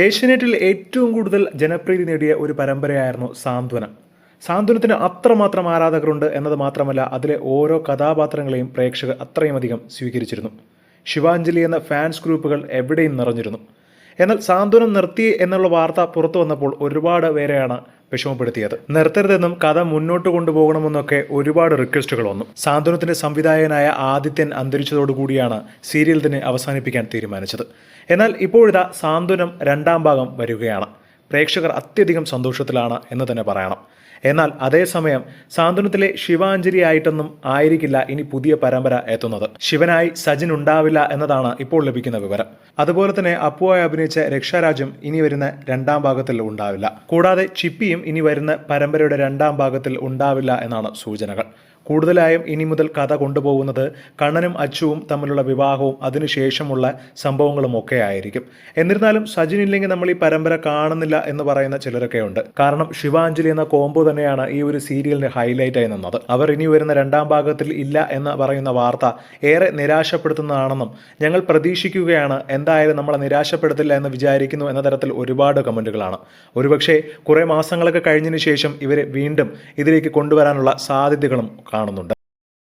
ഏഷ്യനെറ്റിൽ ഏറ്റവും കൂടുതൽ ജനപ്രീതി നേടിയ ഒരു പരമ്പരയായിരുന്നു സാന്ത്വനം. സാന്ത്വനത്തിന് അത്രമാത്രം ആരാധകരുണ്ട് എന്നത് മാത്രമല്ല അതിലെ ഓരോ കഥാപാത്രങ്ങളെയും പ്രേക്ഷകർ അത്രയുമധികം സ്വീകരിച്ചിരുന്നു. ശിവാഞ്ജലി എന്ന ഫാൻസ് ഗ്രൂപ്പുകൾ എവിടെയും നിറഞ്ഞിരുന്നു. എന്നാൽ സാന്ത്വനം നിർത്തി എന്നുള്ള വാർത്ത പുറത്തു വന്നപ്പോൾ ഒരുപാട് പേരെയാണ് വിഷമപ്പെടുത്തിയത്. നിർത്തരുതെന്നും കഥ മുന്നോട്ട് കൊണ്ടുപോകണമെന്നൊക്കെ ഒരുപാട് റിക്വസ്റ്റുകൾ വന്നു. സാന്ത്വനത്തിന്റെ സംവിധായകനായ ആദിത്യൻ അന്തരിച്ചതോടുകൂടിയാണ് സീരിയൽ തന്നെ അവസാനിപ്പിക്കാൻ തീരുമാനിച്ചത്. എന്നാൽ ഇപ്പോഴിതാ സാന്ത്വനം രണ്ടാം ഭാഗം വരികയാണ്. പ്രേക്ഷകർ അത്യധികം സന്തോഷത്തിലാണ് എന്ന് തന്നെ പറയണം. എന്നാൽ അതേസമയം സാന്ത്വനത്തിലെ ശിവാഞ്ജലി ആയിട്ടൊന്നും ആയിരിക്കില്ല ഇനി പുതിയ പരമ്പര എത്തുന്നത്. ശിവനായി സജിൻ ഉണ്ടാവില്ല എന്നതാണ് ഇപ്പോൾ ലഭിക്കുന്ന വിവരം. അതുപോലെ തന്നെ അപ്പുവായി അഭിനയിച്ച രക്ഷാരാജും ഇനി വരുന്ന രണ്ടാം ഭാഗത്തിൽ ഉണ്ടാവില്ല. കൂടാതെ ചിപ്പിയും ഇനി വരുന്ന പരമ്പരയുടെ രണ്ടാം ഭാഗത്തിൽ ഉണ്ടാവില്ല എന്നാണ് സൂചനകൾ. കൂടുതലായും ഇനി മുതൽ കഥ കൊണ്ടുപോകുന്നത് കണ്ണനും അച്ചുവും തമ്മിലുള്ള വിവാഹവും അതിനുശേഷമുള്ള സംഭവങ്ങളും ഒക്കെ ആയിരിക്കും. എന്നിരുന്നാലും സജിൻ ഇല്ലെങ്കിൽ നമ്മൾ ഈ പരമ്പര കാണുന്നില്ല എന്ന് പറയുന്ന ചിലരൊക്കെ ഉണ്ട് കാരണം ശിവാഞ്ജലി എന്ന കോംബോ തന്നെയാണ് ഈ ഒരു സീരിയലിന് ഹൈലൈറ്റായി നിന്നത്. അവർ ഇനി വരുന്ന രണ്ടാം ഭാഗത്തിൽ ഇല്ല എന്ന് പറയുന്ന വാർത്ത ഏറെ നിരാശപ്പെടുത്തുന്നതാണെന്നും ഞങ്ങൾ പ്രതീക്ഷിക്കുകയാണ് എന്തായാലും നമ്മളെ നിരാശപ്പെടുത്തില്ല എന്ന് വിചാരിക്കുന്നു എന്ന തരത്തിൽ ഒരുപാട് കമന്റുകളാണ് ഒരുപക്ഷേ കുറേ മാസങ്ങളൊക്കെ കഴിഞ്ഞതിന് ശേഷം ഇവരെ വീണ്ടും ഇതിലേക്ക് കൊണ്ടുവരാനുള്ള സാധ്യതകളും കാണുന്നുണ്ട്.